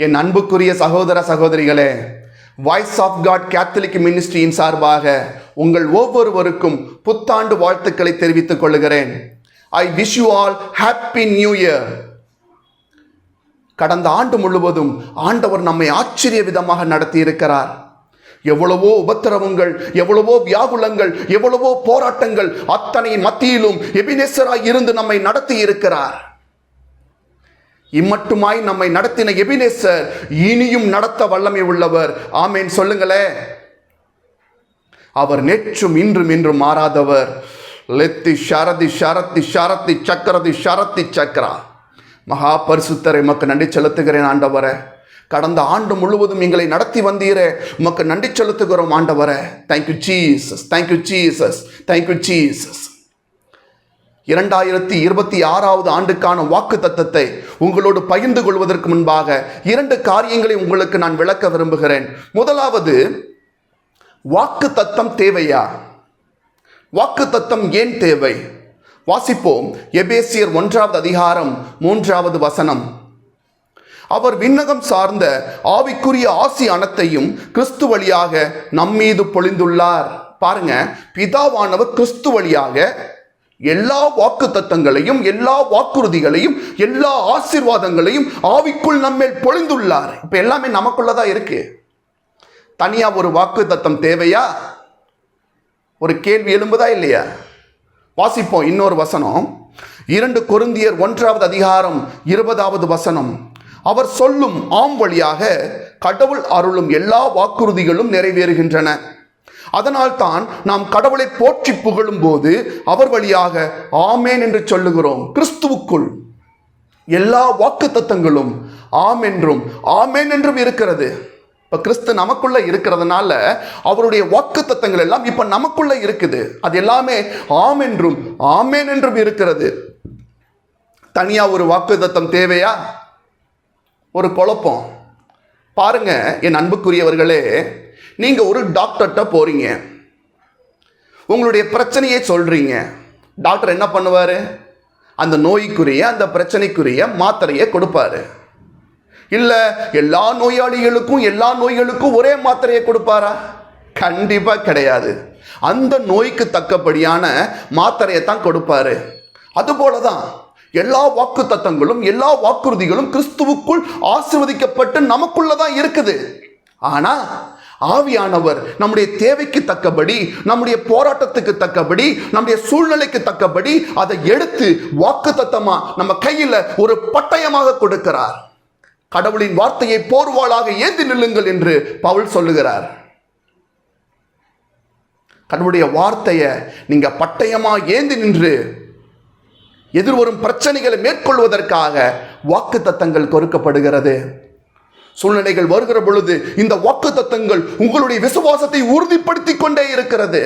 என் அன்புக்குரிய சகோதர சகோதரிகளே வாய்ஸ் ஆஃப் காட் கேத்தலிக் மினிஸ்ட்ரியின் சார்பாக உங்கள் ஒவ்வொருவருக்கும் புத்தாண்டு வாழ்த்துக்களை தெரிவித்துக் கொள்கிறேன் I wish you all happy new year கடந்த ஆண்டு முழுவதும் ஆண்டவர் நம்மை ஆச்சரிய விதமாக நடத்தி இருக்கிறார் எவ்வளவோ உபத்திரவங்கள் எவ்வளவோ வியாகுலங்கள் எவ்வளவோ போராட்டங்கள் அத்தனை மத்தியிலும் எபினேசராய் இருந்து நம்மை நடத்தி இருக்கிறார் இம்மட்டுமாய் நம்மை நடத்தின எபினேசர் இனியும் நடத்த வல்லமை உள்ளவர். ஆமேன். சொல்லுங்களே. அவர் நேற்றும் இன்றும் இன்றும் மாறாதவர். லெத்தி ஷரதி ஷரத்தி ஷரத்தி சக்கரதி ஷரத்தி சக்கரா. மகா பரிசுத்தரை மக்கு நன்றி செலுத்துகிறேன் ஆண்டவரே. கடந்த ஆண்டு முழுவதும் எங்களை நடத்தி வந்தீரே. உமக்கு நன்றி செலுத்துகிறோம் ஆண்டவரே. Thank you Jesus thank you Jesus thank you Jesus இரண்டாயிரத்தி இருபத்தி ஆறாவது ஆண்டுக்கான வாக்கு தத்தத்தை உங்களோடு பகிர்ந்து கொள்வதற்கு முன்பாக இரண்டு காரியங்களை உங்களுக்கு நான் விளக்க விரும்புகிறேன். முதலாவது வாக்கு தத்தம் தேவையா? வாக்கு தத்தம் ஏன் தேவை? வாசிப்போம். எபேசியர் ஒன்றாவது அதிகாரம் மூன்றாவது வசனம். அவர் விண்ணகம் சார்ந்த ஆவிக்குரிய ஆசி அனைத்தையும் கிறிஸ்து வழியாக நம்மீது பொழிந்துள்ளார். பாருங்க பிதாவானவர் கிறிஸ்து வழியாக எல்லா வாக்கு தத்தங்களையும் எல்லா வாக்குறுதிகளையும் எல்லா ஆசீர்வாதங்களையும் ஆவிக்குள் நம்மேல் பொழிந்துள்ளார். இப்ப எல்லாமே நமக்குள்ளதான் இருக்கு. தனியா ஒரு வாக்கு தத்தம் தேவையா? ஒரு கேள்வி எழும்புதா இல்லையா? வாசிப்போம் இன்னொரு வசனம். இரண்டு கொருந்தியர் ஒன்றாவது அதிகாரம் இருபதாவது வசனம். அவர் சொல்லும் ஆம் வழியாக கடவுள் அருளும் எல்லா வாக்குறுதிகளும் நிறைவேறுகின்றன. அதனால்தான் நாம் கடவுளை போற்றி புகழும் போது அவர் வழியாக ஆமேன் என்று சொல்லுகிறோம். கிறிஸ்துவுக்குள் எல்லா வாக்கு தத்தங்களும் ஆம் என்றும் ஆமேன் என்றும் இருக்கிறது. இப்போ கிறிஸ்து நமக்குள்ள இருக்கிறதுனால அவருடைய வாக்கு தத்தங்கள் எல்லாம் இப்போ நமக்குள்ள இருக்குது. அது எல்லாமே ஆம் என்றும் ஆமேன் என்றும் இருக்கிறது. தனியாக ஒரு வாக்கு தத்தம் தேவையா? ஒரு குழப்பம். பாருங்க என் அன்புக்குரியவர்களே நீங்கள் ஒரு டாக்டர்கிட்ட போகிறீங்க உங்களுடைய பிரச்சனையை சொல்கிறீங்க டாக்டர் என்ன பண்ணுவார்? அந்த நோய்க்குரிய அந்த பிரச்சனைக்குரிய மாத்திரையை கொடுப்பாரு. இல்லை எல்லா நோயாளிகளுக்கும் எல்லா நோய்களுக்கும் ஒரே மாத்திரையை கொடுப்பாரா? கண்டிப்பாக கிடையாது. அந்த நோய்க்கு தக்கபடியான மாத்திரையை தான் கொடுப்பாரு. அதுபோலதான் எல்லா வாக்கு தத்தங்களும் எல்லா வாக்குறுதிகளும் கிறிஸ்துவுக்குள் ஆசிர்வதிக்கப்பட்டு நமக்குள்ளதான் இருக்குது. ஆனால் ஆவியானவர் நம்முடைய தேவைக்கு தக்கபடி நம்முடைய போராட்டத்துக்கு தக்கபடி நம்முடைய சூழ்நிலைக்கு தக்கபடி அதை எடுத்து வாக்கு தத்தமா நம்ம கையில் ஒரு பட்டயமாக கொடுக்கிறார். கடவுளின் வார்த்தையை போர்வாளாக ஏந்தி நில்லுங்கள் என்று பவுல் சொல்லுகிறார். கடவுளுடைய வார்த்தையை நீங்க பட்டயமா ஏந்தி நின்று எதிர்வரும் பிரச்சனைகளை மேற்கொள்வதற்காக வாக்கு தத்தங்கள் கொடுக்கப்படுகிறது. சூழ்நிலைகள் வருகிற பொழுது இந்த வாக்கு தத்தங்கள் உங்களுடைய விசுவாசத்தை உறுதிப்படுத்திக் கொண்டே இருக்கிறது.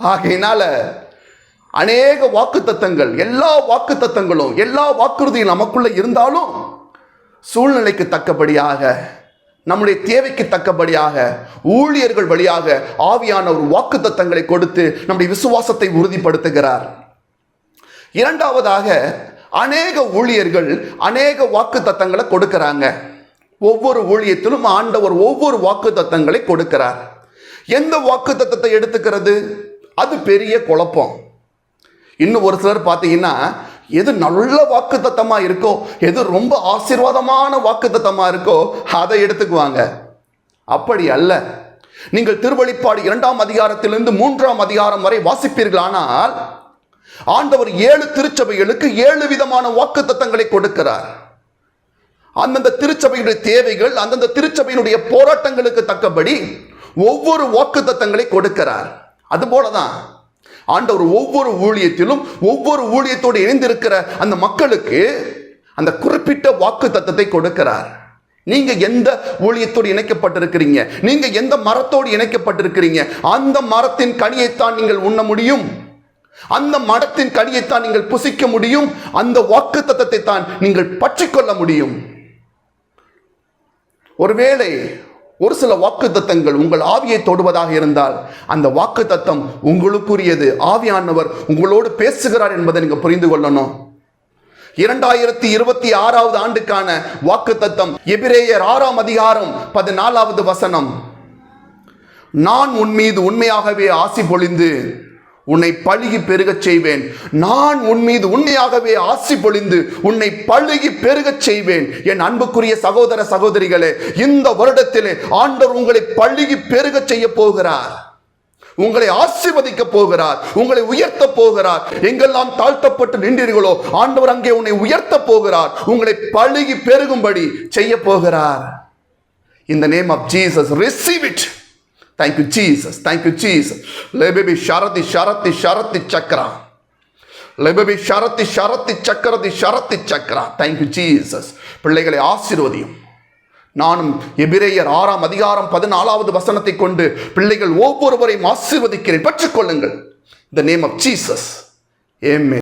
ஆகையினால அநேக வாக்கு தத்தங்கள் எல்லா வாக்கு தத்தங்களும் எல்லா வாக்குறுதியும் நமக்குள்ள இருந்தாலும் சூழ்நிலைக்கு தக்கபடியாக நம்முடைய தேவைக்கு தக்கபடியாக ஊழியர்கள் வழியாக ஆவியான ஒரு வாக்கு தத்தங்களை கொடுத்து நம்முடைய விசுவாசத்தை உறுதிப்படுத்துகிறார். இரண்டாவதாக அநேக ஊழியர்கள் அநேக வாக்கு தத்தங்களை கொடுக்கிறாங்க. ஒவ்வொரு ஊழியத்திலும் ஆண்டவர் ஒவ்வொரு வாக்கு தத்தங்களை கொடுக்கிறார். எந்த வாக்கு தத்தத்தை எடுத்துக்கிறது? அது பெரிய குழப்பம். இன்னும் ஒரு சிலர் பார்த்தீங்கன்னா எது நல்ல வாக்கு தத்தமாக இருக்கோ எது ரொம்ப ஆசீர்வாதமான வாக்கு தத்தமாக இருக்கோ அதை எடுத்துக்குவாங்க. அப்படி அல்ல. நீங்கள் திருவழிப்பாடு இரண்டாம் அதிகாரத்திலிருந்து மூன்றாம் அதிகாரம் வரை வாசிப்பீர்களானால் ஆண்டவர் ஏழு திருச்சபைகளுக்கு ஏழு விதமான வாக்கு தத்தங்களை கொடுக்கிறார். அந்தந்த திருச்சபையுடைய தேவைகள் அந்தந்த திருச்சபையினுடைய போராட்டங்களுக்கு தக்கபடி ஒவ்வொரு வாக்கு தத்தங்களை கொடுக்கிறார். அதுபோலதான் ஆண்டவர் ஒவ்வொரு ஊழியத்திலும் ஒவ்வொரு ஊழியத்தோடு இணைந்திருக்கிற அந்த மக்களுக்கு அந்த குறிப்பிட்ட வாக்கு தத்தத்தை கொடுக்கிறார். நீங்க எந்த ஊழியத்தோடு இணைக்கப்பட்டிருக்கிறீங்க? நீங்க எந்த மரத்தோடு இணைக்கப்பட்டிருக்கிறீங்க? அந்த மரத்தின் கனியைத்தான் நீங்கள் உண்ண முடியும். அந்த மடத்தின் கனியைத்தான் நீங்கள் புசிக்க முடியும். அந்த வாக்கு தத்தத்தை தான் நீங்கள் பற்றிக்கொள்ள முடியும். ஒருவேளை ஒரு சில வாக்கு தத்தங்கள் உங்கள் ஆவியை தொடுவதாக இருந்தால் அந்த வாக்கு தத்தம் உங்களுக்குரியது. ஆவியானவர் உங்களோடு பேசுகிறார் என்பதை நீங்கள் புரிந்து கொள்ளணும். இரண்டாயிரத்தி இருபத்தி ஆறாவது ஆண்டுக்கான வாக்கு தத்தம் எபிரேயர் ஆறாம் அதிகாரம் பதினாலாவது வசனம். நான் உன் மீது உண்மையாகவே ஆசி பொழிந்து உன்னை பழுகி பெருகச் செய்வேன். நான் உன் மீது உண்மையாகவே ஆசி பொழிந்து உன்னை பழுகி பெருகச் செய்வேன். என் அன்புக்குரிய சகோதர சகோதரிகளே இந்த வருடத்திலே ஆண்டவர் உங்களை பழுகி பெருகச் செய்ய போகிறார். உங்களை ஆசிர்வதிக்க போகிறார். உங்களை உயர்த்த போகிறார். எங்கெல்லாம் தாழ்த்தப்பட்டு நின்றீர்களோ ஆண்டவர் அங்கே உன்னை உயர்த்த போகிறார். உங்களை பழுகி பெருகும்படி செய்ய போகிறார். இந்த name of Jesus receive it thank you Jesus thank you Jesus லேபேபி ஷரதி ஷரத்தி ஷரத்தி சக்கரா லேபேபி ஷரத்தி ஷரத்தி சக்கரதி ஷரத்தி சக்கரா தேங்க்யூ ஜீசஸ் பிள்ளைகளை ஆசீர்வதியும் நானும் எபிரேயர் ஆறாம் அதிகாரம் பதினாலாவது வசனத்தை கொண்டு பிள்ளைகள் ஒவ்வொருவரையும் ஆசிர்வதிக்கிறேன் பெற்றுக்கொள்ளுங்கள் the name of Jesus amen